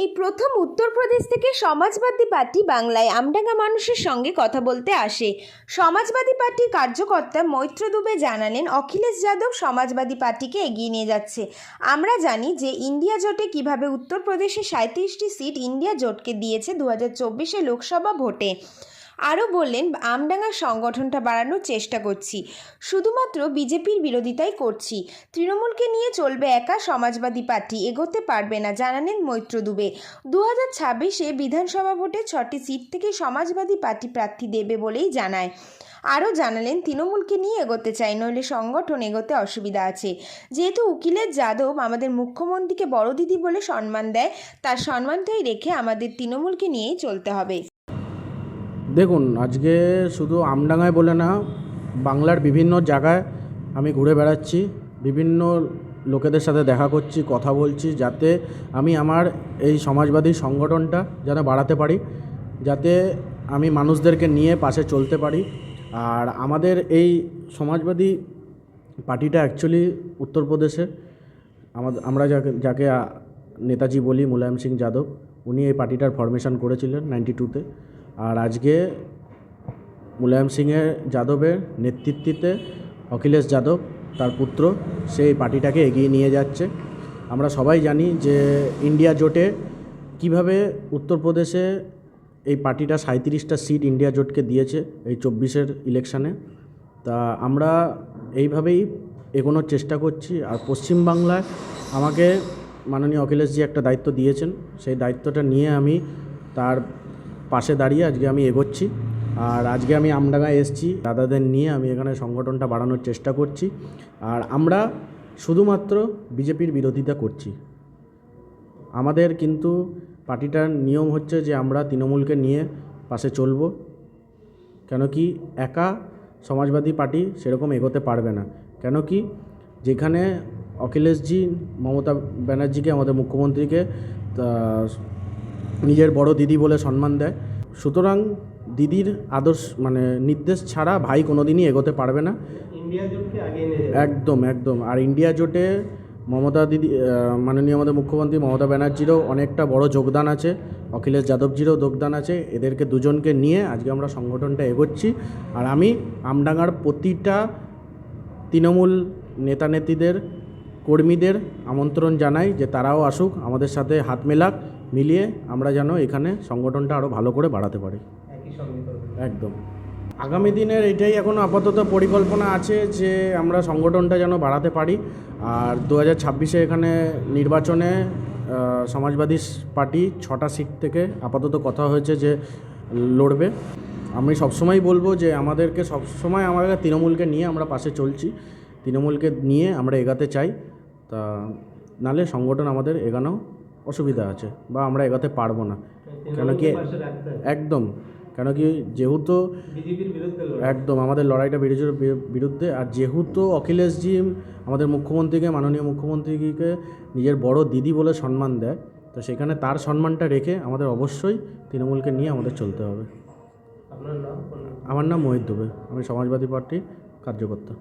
এই প্রথম উত্তরপ্রদেশ থেকে সমাজবাদী পার্টি বাংলায় আমডাঙ্গা মানুষের সঙ্গে কথা বলতে আসে। সমাজবাদী পার্টি কার্যকর্তা মৈত্র দুবে জানালেন, অখিলেশ যাদব সমাজবাদী পার্টিকে এগিয়ে নিয়ে যাচ্ছে। আমরা জানি যে ইন্ডিয়া জোটে কীভাবে উত্তরপ্রদেশে সাঁত্রিশটি সিট ইন্ডিয়া জোটকে দিয়েছে দু হাজার লোকসভা ভোটে। আরও বললেন আমডাঙ্গার সংগঠনটা বাড়ানোর চেষ্টা করছি। শুধুমাত্র বিজেপির বিরোধিতাই করছি। তৃণমূলকে নিয়ে চলবে একা সমাজবাদী পার্টি, এগোতে পারবে না, জানালেন মৈত্র দুবে। দু হাজার ছাব্বিশে বিধানসভা ভোটে ছটি সিট থেকে সমাজবাদী পার্টি প্রার্থী দেবে বলেই জানায়। আরও জানালেন, তৃণমূলকে নিয়ে এগোতে চাই, নইলে সংগঠন এগোতে অসুবিধা আছে। যেহেতু উকিলের যাদব আমাদের মুখ্যমন্ত্রীকে বড় দিদি বলে সম্মান দেয়, তার সম্মানটাই রেখে আমাদের তৃণমূলকে নিয়েই চলতে হবে। দেখুন, আজকে শুধু আমডাঙ্গায় বলে না, বাংলার বিভিন্ন জায়গায় আমি ঘুরে বেড়াচ্ছি, বিভিন্ন লোকেদের সাথে দেখা করছি, কথা বলছি, যাতে আমি আমার এই সমাজবাদী সংগঠনটা যেন বাড়াতে পারি, যাতে আমি মানুষদেরকে নিয়ে পাশে চলতে পারি। আর আমাদের এই সমাজবাদী পার্টিটা অ্যাকচুয়ালি উত্তরপ্রদেশে আমাদের আমরা যাকে যাকে নেতাজি বলি, মুলায়ম সিং যাদব, উনি এই পার্টিটার ফরমেশন করেছিলেন নাইনটি টুতে আর আজকে মুলায়ম সিংয়ের যাদবের নেতৃত্বে অখিলেশ যাদব, তার পুত্র, সেই পার্টিটাকে এগিয়ে নিয়ে যাচ্ছে। আমরা সবাই জানি যে ইন্ডিয়া জোটে কীভাবে উত্তরপ্রদেশে এই পার্টিটা সাঁত্রিশটা সিট ইন্ডিয়া জোটকে দিয়েছে এই চব্বিশের ইলেকশানে। তা আমরা এইভাবেই এগোনোর চেষ্টা করছি। আর পশ্চিমবাংলায় আমাকে মাননীয় অখিলেশজি একটা দায়িত্ব দিয়েছেন। সেই দায়িত্বটা নিয়ে আমি তার পাশে দাঁড়িয়ে আজকে আমি এগোচ্ছি। আর আজকে আমি আমডাঙ্গায় এসেছি। দাদাদের নিয়ে আমি এখানে সংগঠনটা বাড়ানোর চেষ্টা করছি। আর আমরা শুধুমাত্র বিজেপির বিরোধিতা করছি। আমাদের কিন্তু পার্টিটার নিয়ম হচ্ছে যে আমরা তৃণমূলকে নিয়ে পাশে চলবো। কেন কি একা সমাজবাদী পার্টি সেরকম এগোতে পারবে না। কেন কি যেখানে অখিলেশজি, মমতা ব্যানার্জিকে, আমাদের মুখ্যমন্ত্রীকে নিজের বড় দিদি বলে সম্মান দেয়। সুতরাং দিদির আদর্শ মানে নির্দেশ ছাড়া ভাই কোনোদিনই এগোতে পারবে না। একদম একদম। আর ইন্ডিয়া জোটে মমতা দিদি মাননীয় আমাদের মুখ্যমন্ত্রী মমতা ব্যানার্জিরও অনেকটা বড় যোগদান আছে। অখিলেশ যাদবজিরও যোগদান আছে। এদেরকে দুজনকে নিয়ে আজকে আমরা সংগঠনটা এগোচ্ছি। আর আমি আমডাঙ্গার প্রতিটা তৃণমূল নেতানেত্রীদের কর্মীদের আমন্ত্রণ জানাই যে তারাও আসুক আমাদের সাথে হাত মেলাক। মিলিয়ে আমরা যেন এখানে সংগঠনটা আরও ভালো করে বাড়াতে পারি। একদম। আগামী দিনের এটাই এখন আপাতত পরিকল্পনা আছে যে আমরা সংগঠনটা যেন বাড়াতে পারি। আর দু হাজার ছাব্বিশে এখানে নির্বাচনে সমাজবাদী পার্টি ছটা সিট থেকে আপাতত কথা হয়েছে যে লড়বে। আমি সবসময় বলব যে আমাদেরকে সবসময় আমাদের তৃণমূলকে নিয়ে আমরা পাশে চলছি। তৃণমূলকে নিয়ে আমরা এগাতে চাই। তা নালে সংগঠন আমাদের এগানো অসুবিধা আছে বা আমরা এগাতে পারব না কেন কি একদম কেন কি যেহেতু বিজেপির। একদম আমাদের লড়াইটা বিরোধীর বিরুদ্ধে আর যেহেতু অখিলেশজি আমাদের মুখ্যমন্ত্রীকে মাননীয় মুখ্যমন্ত্রীকে নিজের বড় দিদি বলে সম্মান দেয় তো সেখানে তার সম্মানটা রেখে আমাদের অবশ্যই তৃণমূলকে নিয়ে আমাদের চলতে হবে? আমার নাম মোহিত দুবে আমি সমাজবাদী পার্টির কার্যকর্তা